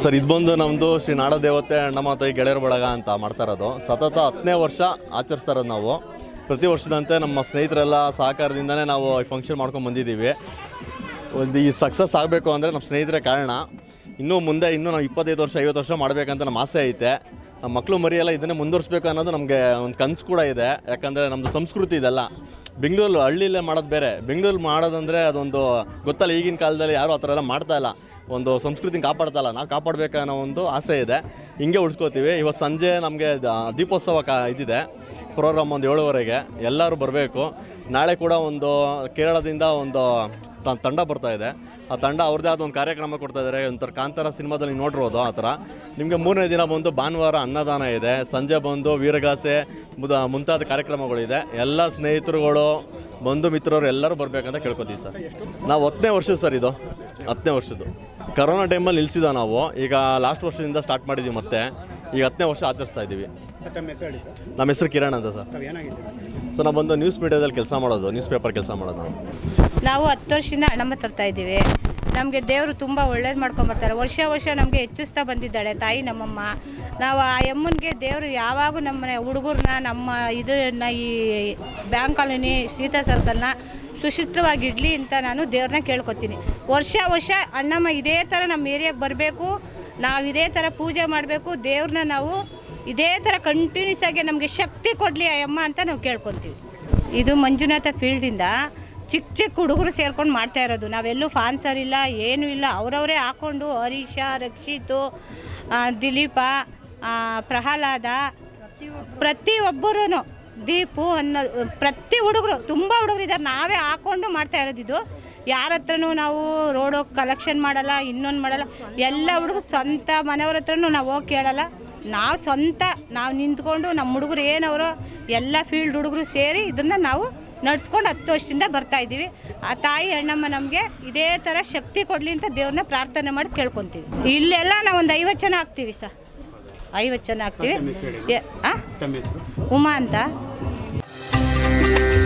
Sir, ಇದು ಬಂದು ನಮ್ಮದು ಶ್ರೀ ನಾಡ ದೇವತೆ ಅಣ್ಣಮ್ಮ ತಾಯಿ ಗೆಳೆಯರ ಬಳಗ ಅಂತ ಮಾಡ್ತಾ ಇರೋದು. ಸತತ ಹತ್ತನೇ ವರ್ಷ ಆಚರಿಸ್ತಾ ಇರೋದು ನಾವು. ಪ್ರತಿ ವರ್ಷದಂತೆ ನಮ್ಮ ಸ್ನೇಹಿತರೆಲ್ಲ ಸಹಕಾರದಿಂದನೇ ನಾವು ಈ ಫಂಕ್ಷನ್ ಮಾಡ್ಕೊಂಡು ಬಂದಿದ್ದೀವಿ. ಒಂದು ಈ ಸಕ್ಸಸ್ ಆಗಬೇಕು ಅಂದರೆ ನಮ್ಮ ಸ್ನೇಹಿತರೇ ಕಾರಣ. ಇನ್ನೂ ಮುಂದೆ, ಇನ್ನೂ ನಾವು ಇಪ್ಪತ್ತೈದು ವರ್ಷ, ಐವತ್ತು ವರ್ಷ ಮಾಡಬೇಕಂತ ನಮ್ಮ ಆಸೆ ಐತೆ. ನಮ್ಮ ಮಕ್ಕಳು ಮರಿಯೆಲ್ಲ ಇದನ್ನೇ ಮುಂದುವರಿಸ್ಬೇಕು ಅನ್ನೋದು ನಮಗೆ ಒಂದು ಕನಸು ಕೂಡ ಇದೆ. ಯಾಕಂದರೆ ನಮ್ಮದು ಸಂಸ್ಕೃತಿ ಇದೆಲ್ಲ. ಬೆಂಗಳೂರು ಹಳ್ಳಿಯಲ್ಲೇ ಮಾಡೋದು ಬೇರೆ. ಬೆಂಗಳೂರು ಮಾಡೋದಂದರೆ ಅದೊಂದು ಗೊತ್ತಲ್ಲ, ಈಗಿನ ಕಾಲದಲ್ಲಿ ಯಾರೂ ಆ ಥರ ಎಲ್ಲ ಮಾಡ್ತಾ ಇಲ್ಲ. ಒಂದು ಸಂಸ್ಕೃತಿನ ಕಾಪಾಡ್ತಲ್ಲ, ನಾವು ಕಾಪಾಡಬೇಕನ್ನೋ ಒಂದು ಆಸೆ ಇದೆ. ಹಿಂಗೆ ಉಳಿಸ್ಕೋತೀವಿ. ಇವತ್ತು ಸಂಜೆ ನಮಗೆ ದೀಪೋತ್ಸವ ಕಾ ಇದಿದೆ. ಪ್ರೋಗ್ರಾಮ್ ಒಂದು ಏಳುವರೆಗೆ. ಎಲ್ಲರೂ ಬರಬೇಕು. ನಾಳೆ ಕೂಡ ಒಂದು ಕೇರಳದಿಂದ ಒಂದು ತಂಡ ಬರ್ತಾ ಇದೆ. ಆ ತಂಡ ಅವ್ರದ್ದೇ ಆದ ಒಂದು ಕಾರ್ಯಕ್ರಮ ಕೊಡ್ತಾ ಇದ್ದಾರೆ ಒಂಥರ ಕಾಂತಾರ ಸಿನಿಮಾದಲ್ಲಿ ನೋಡಿರೋದು ಆ ಥರ. ನಿಮಗೆ ಮೂರನೇ ದಿನ ಬಂದು ಭಾನುವಾರ ಅನ್ನದಾನ ಇದೆ. ಸಂಜೆ ಬಂದು ವೀರಗಾಸೆ ಮುದ ಮುಂತಾದ ಕಾರ್ಯಕ್ರಮಗಳಿದೆ. ಎಲ್ಲ ಸ್ನೇಹಿತರುಗಳು, ಬಂಧು ಮಿತ್ರರು ಎಲ್ಲರೂ ಬರಬೇಕಂತ ಕೇಳ್ಕೊತೀವಿ ಸರ್. ನಾವು ಹತ್ತನೇ ವರ್ಷದ ಸರ್ ಇದು. ಹತ್ತನೇ ವರ್ಷದ್ದು. ಕರೋನಾ ಟೈಮಲ್ಲಿ ನಿಲ್ಲಿಸಿದ ನಾವು, ಈಗ ಲಾಸ್ಟ್ ವರ್ಷದಿಂದ ಸ್ಟಾರ್ಟ್ ಮಾಡಿದ್ದೀವಿ ಮತ್ತೆ, ಈಗ ಹತ್ತನೇ ವರ್ಷ ಆಚರಿಸ್ತಾ ಇದ್ದೀವಿ. ನಮ್ಮ ಹೆಸರು ಕಿರಣ್ ಅಂತ ಸರ್. ಸೊ ನಾವು ಬಂದು ನ್ಯೂಸ್ ಮೀಡಿಯಾದಲ್ಲಿ ಕೆಲಸ ಮಾಡೋದು ನ್ಯೂಸ್ ಪೇಪರ್ ಕೆಲಸ ಮಾಡೋದು. ನಾವು ನಾವು ಹತ್ತು ವರ್ಷದಿಂದ ಹಣ್ಣಮ್ಮ ತರ್ತಾ ಇದ್ದೀವಿ. ನಮಗೆ ದೇವರು ತುಂಬ ಒಳ್ಳೇದು ಮಾಡ್ಕೊಂಬರ್ತಾರೆ ವರ್ಷ ವರ್ಷ ನಮಗೆ ಹೆಚ್ಚಿಸ್ತಾ ಬಂದಿದ್ದಾಳೆ ತಾಯಿ ನಮ್ಮಮ್ಮ. ನಾವು ಆ ಅಮ್ಮನಿಗೆ ದೇವರು ಯಾವಾಗೂ ನಮ್ಮನೆ ಹುಡುಗರನ್ನ ನಮ್ಮ ಇದನ್ನ ಈ ಬ್ಯಾಂಕ್ ಕಾಲೋನಿ ಸೀತಾ ಸರ್ಕಲ್ನ ಸುಶಿತ್ರವಾಗಿಡಲಿ ಅಂತ ನಾನು ದೇವ್ರನ್ನ ಕೇಳ್ಕೊತೀನಿ. ವರ್ಷ ವರ್ಷ ಅಣ್ಣಮ್ಮ ಇದೇ ಥರ ನಮ್ಮ ಏರಿಯಾಗೆ ಬರಬೇಕು, ನಾವು ಇದೇ ಥರ ಪೂಜೆ ಮಾಡಬೇಕು, ದೇವ್ರನ್ನ ನಾವು ಇದೇ ಥರ ಕಂಟಿನ್ಯೂಸ್ ಆಗಿ ನಮಗೆ ಶಕ್ತಿ ಕೊಡಲಿ ಅಮ್ಮ ಅಂತ ನಾವು ಕೇಳ್ಕೊತೀವಿ. ಇದು ಮಂಜುನಾಥ ಫೀಲ್ಡಿಂದ ಚಿಕ್ಕ ಚಿಕ್ಕ ಹುಡುಗರು ಸೇರ್ಕೊಂಡು ಮಾಡ್ತಾ ಇರೋದು. ನಾವೆಲ್ಲೂ ಫಾನ್ಸರ್ ಇಲ್ಲ, ಏನೂ ಇಲ್ಲ. ಅವರವರೇ ಹಾಕ್ಕೊಂಡು ಹರೀಶ, ರಕ್ಷಿತು ದಿಲೀಪ ಪ್ರಹ್ಲಾದ ಪ್ರತಿಯೊಬ್ಬರೂ ದೀಪು ಅನ್ನೋದು ಪ್ರತಿ ಹುಡುಗರು ತುಂಬ ಹುಡುಗರು ಇದ್ದಾರೆ ನಾವೇ ಹಾಕ್ಕೊಂಡು ಮಾಡ್ತಾ ಇರೋದು ಇದು. ಯಾರ ಹತ್ರನೂ ನಾವು ರೋಡ್ ಕಲೆಕ್ಷನ್ ಮಾಡಲ್ಲ ಇನ್ನೊಂದು ಮಾಡಲ್ಲ. ಎಲ್ಲ ಹುಡುಗರು ಸ್ವಂತ ಮನೆಯವ್ರ ಹತ್ರನೂ ನಾವು ಹೋಗಿ ಕೇಳಲ್ಲ. ನಾವು ಸ್ವಂತ ನಾವು ನಿಂತ್ಕೊಂಡು ನಮ್ಮ ಹುಡುಗರು ಏನವರು ಎಲ್ಲ ಫೀಲ್ಡ್ ಹುಡುಗರು ಸೇರಿ ಇದನ್ನು ನಾವು ನಡ್ಸ್ಕೊಂಡು ಹತ್ತು ವರ್ಷದಿಂದ ಬರ್ತಾ ಇದ್ದೀವಿ. ಆ ತಾಯಿ ಅಣ್ಣಮ್ಮ ನಮಗೆ ಇದೇ ಥರ ಶಕ್ತಿ ಕೊಡಲಿ ಅಂತ ದೇವ್ರನ್ನ ಪ್ರಾರ್ಥನೆ ಮಾಡಿ ಕೇಳ್ಕೊತೀವಿ. ಇಲ್ಲೆಲ್ಲ ನಾವು ಒಂದು ಐವತ್ತು ಜನ ಆಗ್ತೀವಿ ಸರ್. ಐವತ್ತು ಜನ ಆಗ್ತೀವಿ? ಉಮಾ ಅಂತ. you.